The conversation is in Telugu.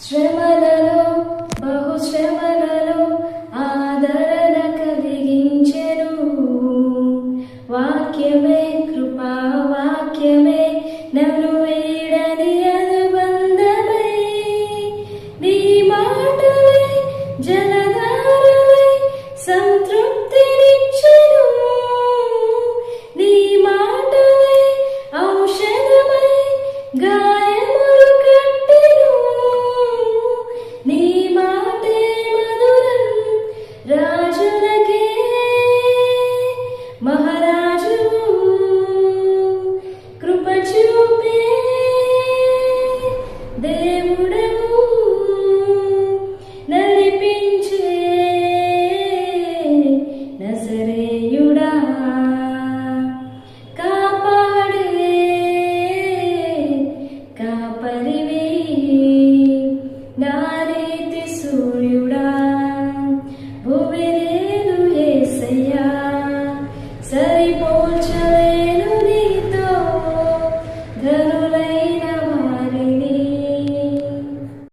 శ్రమలలో బహు శ్రమలలో ఆదరణ కలిగించెను. వాక్యమే కృపా వాక్యమే నన్ను వేడని అనుబంధమై. నీ మాటలే జలధారలే సంతృప్తి